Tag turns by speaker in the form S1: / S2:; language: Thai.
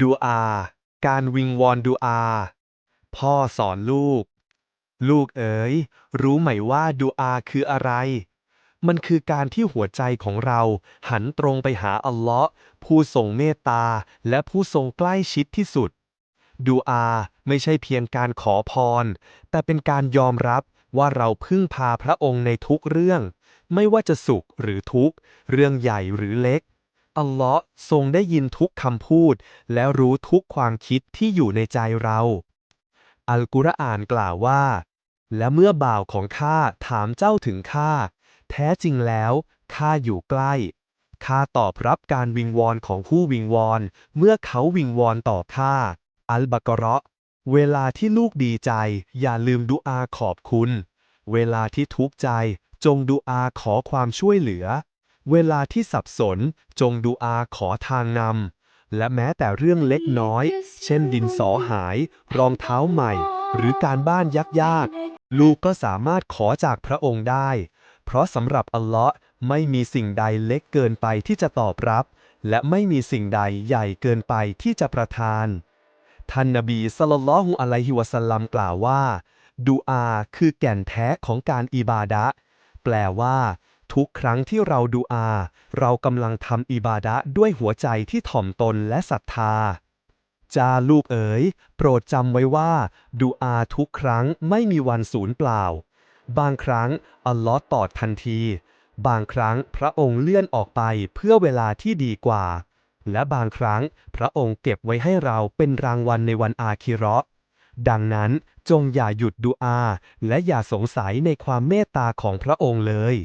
S1: ดูอา การวิงวอนดูอา พ่อสอนลูก ลูกเอ๋ย รู้ไหมว่าดูอาคืออะไร มันคือการที่หัวใจของเราหันตรงไปหาอัลเลาะห์ผู้ทรงเมตตา และผู้ทรงใกล้ชิดที่สุด ดูอาไม่ใช่เพียงการขอพร แต่เป็นการยอมรับว่าเราพึ่งพาพระองค์ในทุกเรื่อง ไม่ว่าจะสุขหรือทุกข์ เรื่องใหญ่หรือเล็ก อัลเลาะห์ทรงได้ยินทุกคำพูด และรู้ทุกความคิดที่อยู่ในใจเรา อัลกุรอานกล่าวว่า และเมื่อบ่าวของข้าถามเจ้าถึงข้า แท้จริงแล้วข้าอยู่ใกล้ ข้าตอบรับการวิงวอนของผู้วิงวอน เมื่อเขาวิงวอนต่อข้า อัลบากระเวลาที่ลูกดีใจ อย่าลืมดุอาขอบคุณ เวลาที่ทุกข์ใจ จงดุอาขอความช่วยเหลือ เวลาที่สับสนจงดุอาขอทางนำ และแม้แต่เรื่องเล็กน้อย เช่นดินสอหาย รองเท้าใหม่ หรือการบ้านยากๆ ลูกก็สามารถขอจากพระองค์ได้ เพราะสำหรับอัลเลาะห์ไม่มีสิ่งใดเล็กเกินไปที่จะตอบรับ และไม่มีสิ่งใดใหญ่เกินไปที่จะประทาน ท่านนบีศ็อลลอฮุอะลัยฮิวะสัลลัมกล่าวว่าดูอาคือแก่นแท้ของการอิบาดะแปลว่า ทุกครั้งที่เราดูอา เรากำลังทำอิบาดะด้วยหัวใจที่ถ่อมตนและศรัทธา จาลูกเอ๋ย โปรดจำไว้ว่า ดูอาทุกครั้งไม่มีวันสูญเปล่า บางครั้ง อัลลอฮ์ตอบทันที บางครั้งพระองค์เลื่อนออกไปเพื่อเวลาที่ดีกว่า และบางครั้งพระองค์เก็บไว้ให้เราเป็นรางวัลในวันอาคิเราะห์ดังนั้นจงอย่าหยุดดูอา และอย่าสงสัยในความเมตตาของพระองค์เลย